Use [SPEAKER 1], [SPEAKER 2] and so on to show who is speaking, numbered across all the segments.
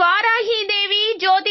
[SPEAKER 1] இவ்வாறாகி இதை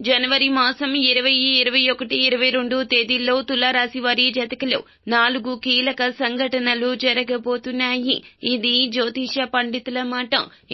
[SPEAKER 1] జనవరి మాసం ఇరవై ఇరవై ఒకటి ఇరవై రెండు తేదీల్లో తులారాశి వారి జతకలో నాలుగు కీలక సంఘటనలు జరగబోతున్నాయి. ఇది జ్యోతిష పండితుల మాట.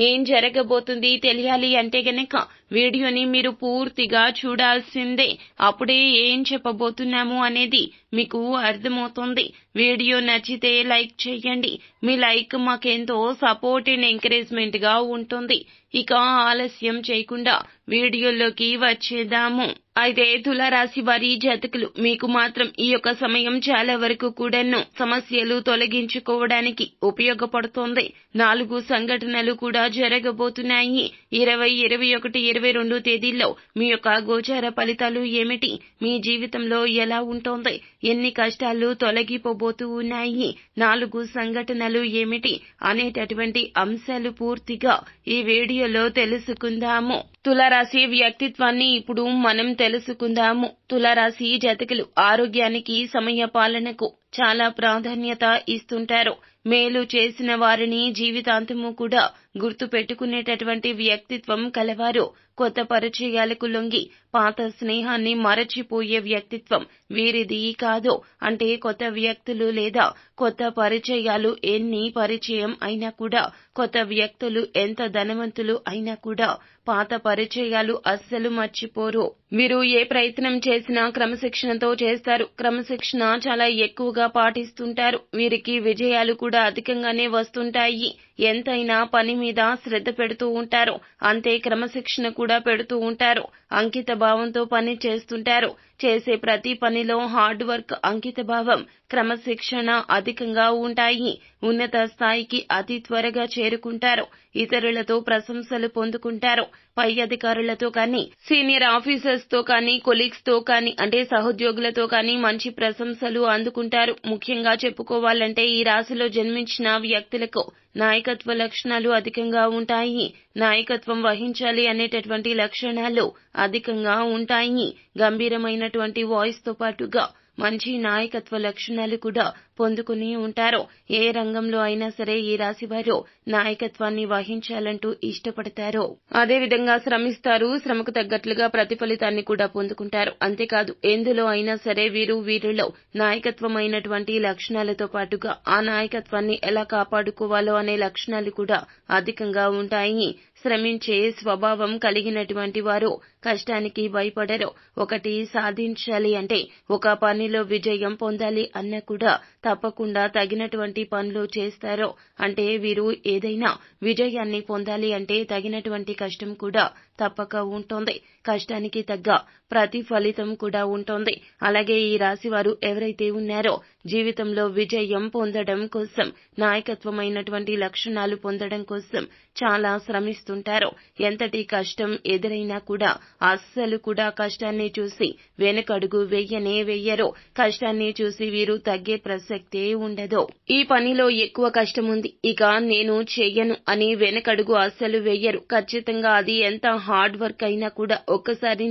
[SPEAKER 1] ఏం జరగబోతుంది తెలియాలి అంటే గనక వీడియోని మీరు పూర్తిగా చూడాల్సిందే. అప్పుడే ఏం చెప్పబోతున్నాము అనేది మీకు అర్థమవుతుంది. వీడియో నచ్చితే లైక్ చేయండి. మీ లైక్ మాకెంతో సపోర్ట్ అండ్ ఎంకరేజ్మెంట్గా ఉంటుంది. ఇక ఆలస్యం చేయకుండా వీడియోలోకి వచ్చేద్దాము. అయితే తులారాశి వారి జాతకులు మీకు మాత్రం ఈ యొక్క సమయం చాలా వరకు కూడాను సమస్యలు తొలగించుకోవడానికి ఉపయోగపడుతోంది. నాలుగు సంఘటనలు కూడా జరగబోతున్నాయి. ఇరవై ఇరవై ఒకటి ఇరవై రెండు తేదీల్లో మీ యొక్క గోచార ఫలితాలు ఏమిటి? మీ జీవితంలో ఎలా ఉంటోంది? ఎన్ని కష్టాలు తొలగిపోబోతూ ఉన్నాయి? నాలుగు సంఘటనలు ఏమిటి? అనేటటువంటి అంశాలు పూర్తిగా ఈ వీడియోలో తెలుసుకుందాము. తులారాశి వ్యక్తిత్వాన్ని ఇప్పుడు మనం తెలుసుకుందాము. తులారాశి జతకులు ఆరోగ్యానికి సమయ పాలనకు చాలా ప్రాధాన్యత ఇస్తుంటారు. మేలు చేసిన వారిని జీవితాంతము కూడా గుర్తుపెట్టుకునేటటువంటి వ్యక్తిత్వం కలవారు. కొత్త పరిచయాలకు లొంగి పాత స్నేహాన్ని మరచిపోయే వ్యక్తిత్వం వీరిది కాదు. అంటే కొత్త వ్యక్తులు లేదా కొత్త పరిచయాలు ఎన్ని పరిచయం అయినా కూడా కొత్త వ్యక్తులు ఎంత ధనవంతులు అయినా కూడా పాత పరిచయాలు అస్సలు మర్చిపోరు. వీరు ఏ ప్రయత్నం చేసినా క్రమశిక్షణతో చేస్తారు. క్రమశిక్షణ చాలా ఎక్కువగా పాటిస్తుంటారు. వీరికి విజయాలు కూడా అధికంగానే వస్తుంటాయి. ఎంతైనా పని మీద శ్రద్ధ పెడుతూ ఉంటారు. అంతే క్రమశిక్షణ కూడా పెడుతూ ఉంటారు. అంకిత భావంతో పని చేస్తుంటారు. చేసే ప్రతి పనిలో హార్డ్ వర్క్ అంకితభావం క్రమశిక్షణ అధికంగా ఉంటాయి. ఉన్నత స్థాయికి అతి త్వరగా చేరుకుంటారు. ఇతరులతో ప్రశంసలు పొందుకుంటారు. పై అధికారులతో కానీ సీనియర్ ఆఫీసర్స్తో కానీ కొలీగ్స్తో కానీ అంటే సహోద్యోగులతో కానీ మంచి ప్రశంసలు అందుకుంటారు. ముఖ్యంగా చెప్పుకోవాలంటే ఈ రాశిలో జన్మించిన వ్యక్తులకు నాయకత్వ లక్షణాలు అధికంగా ఉంటాయి. నాయకత్వం వహించాలి అనేటటువంటి లక్షణాలు అధికంగా ఉంటాయి. గంభీరమైనటువంటి వాయిస్తో పాటుగా మంచి నాయకత్వ లక్షణాలు కూడా పొందుకుని ఉంటారు ఏ రంగంలో అయినా సరే ఈ రాశివారు నాయకత్వాన్ని వహించాలంటూ ఇష్టపడతారు. అదే విధంగా శ్రమిస్తారు శ్రమకు తగ్గట్లుగా ప్రతిఫలితాన్ని కూడా పొందుకుంటారు. అంతేకాదు ఎందులో అయినా సరే వీరు వీరిలో నాయకత్వమైనటువంటి లక్షణాలతో పాటుగా ఆ నాయకత్వాన్ని ఎలా కాపాడుకోవాలో అనే లక్షణాలు కూడా అధికంగా ఉంటాయి. శ్రమించే స్వభావం కలిగినటువంటి వారు కష్టానికి భయపడరు. ఒకటి సాధించాలి అంటే ఒక పనిలో విజయం పొందాలి అన్న కూడా తప్పకుండా తగినటువంటి పనులు చేస్తారు అంటే వీరు ఏదైనా విజయాన్ని పొందాలి అంటే తగినటువంటి కష్టం కూడా తప్పక ఉంటుంది. కష్టానికి తగ్గ ప్రతిఫలితం కూడా ఉంటుంది. అలాగే ఈ రాశి వారు ఎవరైతే ఉన్నారో జీవితంలో విజయం పొందడం కోసం నాయకత్వమైనటువంటి లక్షణాలు పొందడం కోసం చాలా శ్రమిస్తుంటారు. ఎంతటి కష్టం ఎదురైనా కూడా అస్సలు కూడా కష్టాన్ని చూసి వెనకడుగు వెయ్యనే వెయ్యరు కష్టాన్ని చూసి వీరు తగ్గే ప్రసక్తే ఉండదు. ఈ పనిలో ఎక్కువ కష్టం ఉంది ఇక నేను చెయ్యను అని వెనకడుగు అస్సలు వెయ్యరు ఖచ్చితంగా అది ఎంత హార్డ్ వర్క్ అయినా కూడా ఒక్కసారి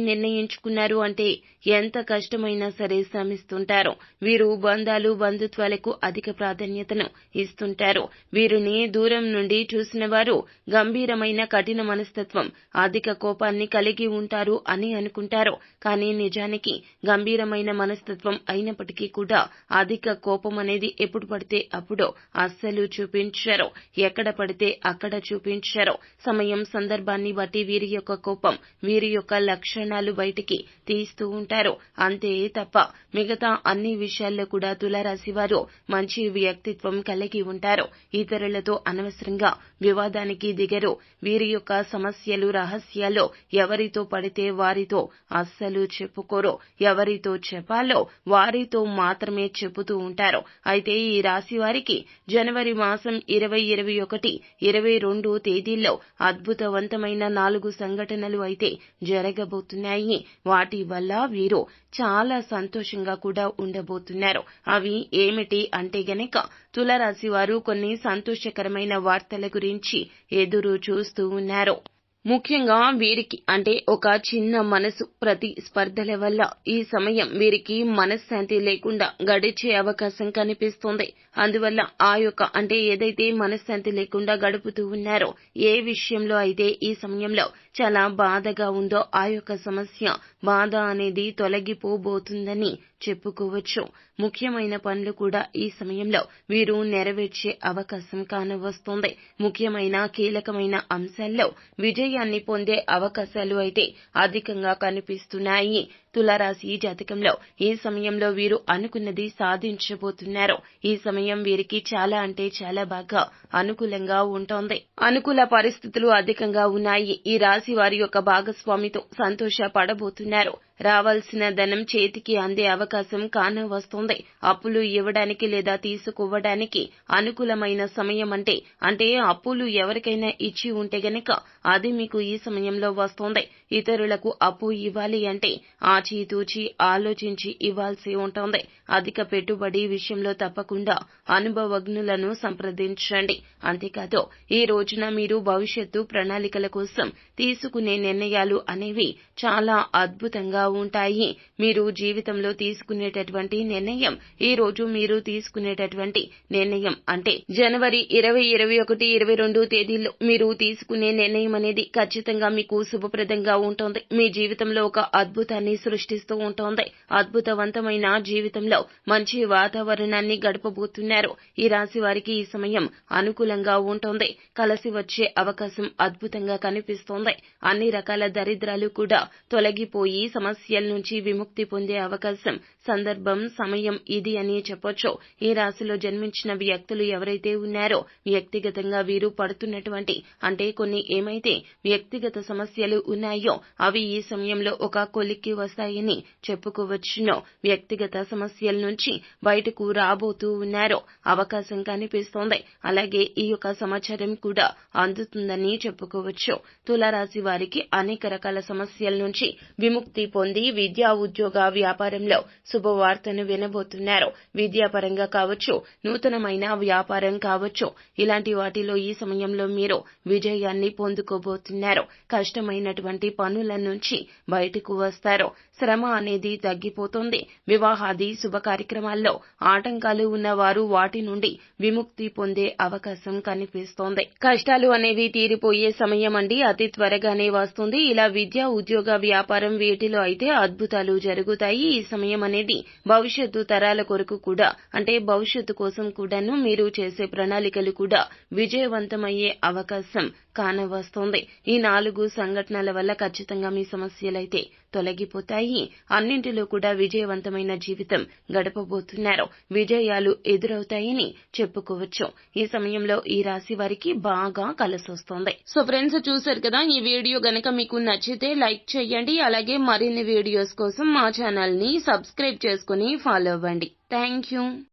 [SPEAKER 1] నిర్ణయించుకున్నారు అంటే ఎంత కష్టమైనా సరే శ్రమిస్తుంటారు. వీరు బంధాలు బంధుత్వాలకు అధిక ప్రాధాన్యతను ఇస్తుంటారు. వీరిని దూరం నుండి చూసిన వారు గంభీరమైన కఠిన మనస్తత్వం అధిక కోపాన్ని కలిగి ఉంటారు అని అనుకుంటారు. కానీ నిజానికి గంభీరమైన మనస్తత్వం అయినప్పటికీ కూడా అధిక కోపం అనేది ఎప్పుడు పడితే అప్పుడు అస్సలు చూపించారు. ఎక్కడ పడితే అక్కడ చూపించారు. సమయం సందర్భాన్ని బట్టి వీరి యొక్క కోపం వీరి యొక్క లక్షణాలు బయటికి తీస్తూ ఉంటారు. అంతే తప్ప మిగతా అన్ని విషయాల్లో కూడా తులారాశి వారు మంచి వ్యక్తిత్వం కలిగి ఉంటారు. ఇతరులతో అనవసరంగా వివాదానికి దిగరు. వీరి యొక్క సమస్యలు రహస్యాలు ఎవరితో పడితే వారితో అస్సలు చెప్పుకోరు. ఎవరితో చెప్పాలో వారితో మాత్రమే చెబుతూ ఉంటారు. అయితే ఈ రాశి వారికి జనవరి మాసం ఇరవై ఇరవై ఒకటి ఇరవై రెండు తేదీల్లో అద్భుతవంతమైన నాలుగు సంఘటనలు అయితే జరగబోతున్నాయి. వాటి వల్ల వీరు చాలా సంతోషంగా కూడా ఉండబోతున్నారు. అవి ఏమిటి అంటే గనక తులరాశి వారు కొన్ని సంతోషకరమైన వార్తల గురించి ఎదురు చూస్తూ ఉన్నారు. ముఖ్యంగా వీరికి అంటే ఒక చిన్న మనసు ప్రతి స్పర్ధల వల్ల ఈ సమయం వీరికి మనశ్శాంతి లేకుండా గడిచే అవకాశం కనిపిస్తుంది. అందువల్ల ఆ యొక్క అంటే ఏదైతే మనశ్శాంతి లేకుండా గడుపుతూ ఉన్నారో ఏ విషయంలో అయితే ఈ సమయంలో చాలా బాధగా ఉందో ఆ యొక్క సమస్య బాధ అనేది తొలగిపోబోతుందని చెప్పుకోవచ్చు. ముఖ్యమైన పనులు కూడా ఈ సమయంలో వీరు నెరవేర్చే అవకాశం కానవస్తోంది. ముఖ్యమైన కీలకమైన అంశాల్లో విజయాన్ని పొందే అవకాశాలు అయితే అధికంగా కనిపిస్తున్నాయి. తులారాశి జాతకంలో ఈ సమయంలో వీరు అనుకున్నది సాధించబోతున్నారు. ఈ సమయం వీరికి చాలా అంటే చాలా బాగా అనుకూలంగా ఉంటోంది. అనుకూల పరిస్థితులు అధికంగా ఉన్నాయి. ఈ రాశి వారి యొక్క భాగస్వామితో సంతోషపడబోతున్నారు. రావాల్సిన ధనం చేతికి అందే అవకాశం కానవస్తోంది అప్పులు ఇవ్వడానికి లేదా తీసుకోవడానికి అనుకూలమైన సమయం అంటే అంటే అప్పులు ఎవరికైనా ఇచ్చి ఉంటే గనక అది మీకు ఈ సమయంలో వస్తోంది. ఇతరులకు అప్పు ఇవ్వాలి అంటే ఆచితూచి ఆలోచించి ఇవ్వాల్సి ఉంటుంది. అధిక పెట్టుబడి విషయంలో తప్పకుండా అనుభవజ్ఞులను సంప్రదించండి. అంతేకాదు ఈ రోజున మీరు భవిష్యత్తు ప్రణాళికల కోసం తీసుకునే నిర్ణయాలు అనేవి చాలా అద్భుతంగా ఉంటాయి మీరు జీవితంలో తీసుకునేటటువంటి నిర్ణయం ఈ రోజు మీరు తీసుకునేటటువంటి నిర్ణయం. అంటే జనవరి ఇరవై ఇరవై ఒకటి ఇరవై రెండు తేదీల్లో మీరు తీసుకునే నిర్ణయం అనేది ఖచ్చితంగా మీకు శుభప్రదంగా ఉంటుంది. మీ జీవితంలో ఒక అద్భుతాన్ని సృష్టిస్తూ ఉంటుంది. అద్భుతవంతమైన జీవితంలో మంచి వాతావరణాన్ని గడపబోతున్నారు. ఈ రాశి వారికి ఈ సమయం అనుకూలంగా ఉంటుంది. కలిసి వచ్చే అవకాశం అద్భుతంగా కనిపిస్తోంది. అన్ని రకాల దరిద్రాలు కూడా తొలగిపోయి సమస్య సమస్యల నుంచి విముక్తి పొందే అవకాశం సందర్భం సమయం ఇది అని చెప్పొచ్చు. ఈ రాశిలో జన్మించిన వ్యక్తులు ఎవరైతే ఉన్నారో వ్యక్తిగతంగా వీరు పడుతున్నటువంటి అంటే కొన్ని ఏమైతే వ్యక్తిగత సమస్యలు ఉన్నాయో అవి ఈ సమయంలో ఒక కొలిక్కి వస్తాయని చెప్పుకోవచ్చును. వ్యక్తిగత సమస్యల నుంచి బయటకు రాబోతూ ఉన్నారో అవకాశం కనిపిస్తోంది. అలాగే ఈ యొక్క సమాచారం కూడా అందుతుందని చెప్పుకోవచ్చు. తులారాశి వారికి అనేక రకాల సమస్యల నుంచి విముక్తి పొంది విద్యా ఉద్యోగ వ్యాపారంలో శుభవార్తను వినబోతున్నారు. విద్యాపరంగా కావచ్చు నూతనమైన వ్యాపారం కావచ్చు ఇలాంటి వాటిలో ఈ సమయంలో మీరు విజయాన్ని పొందుకోబోతున్నారు. కష్టమైనటువంటి పనుల నుంచి బయటకు వస్తారు. శ్రమ అనేది తగ్గిపోతుంది. వివాహాది శుభ కార్యక్రమాల్లో ఆటంకాలు ఉన్నవారు వాటి నుండి విముక్తి పొందే అవకాశం కనిపిస్తోంది. కష్టాలు అనేవి తీరిపోయే సమయం అండి అతి త్వరగానే వస్తుంది. ఇలా విద్యా ఉద్యోగ వ్యాపారం వీటిలో అయితే అద్భుతాలు జరుగుతాయి ఈ సమయం అనేది భవిష్యత్తు తరాల కొరకు కూడా. అంటే భవిష్యత్తు కోసం కూడాను మీరు చేసే ప్రణాళికలు కూడా విజయవంతమయ్యే అవకాశం కానవస్తోంది. ఈ నాలుగు సంఘటనల వల్ల ఖచ్చితంగా మీ సమస్యలైతే తొలగిపోతాయి. అన్నింటిలో కూడా విజయవంతమైన జీవితం గడపబోతున్నారు. విజయాలు ఎదురవుతాయని చెప్పుకోవచ్చు. ఈ సమయంలో ఈ రాశి వారికి బాగా కలిసొస్తుంది. సో ఫ్రెండ్స్ చూసారు కదా ఈ వీడియో గనక మీకు నచ్చితే లైక్ చేయండి. అలాగే మరిన్ని వీడియోస్ కోసం మా ఛానల్ని సబ్స్క్రైబ్ చేసుకుని ఫాలో అవ్వండి. Thank you.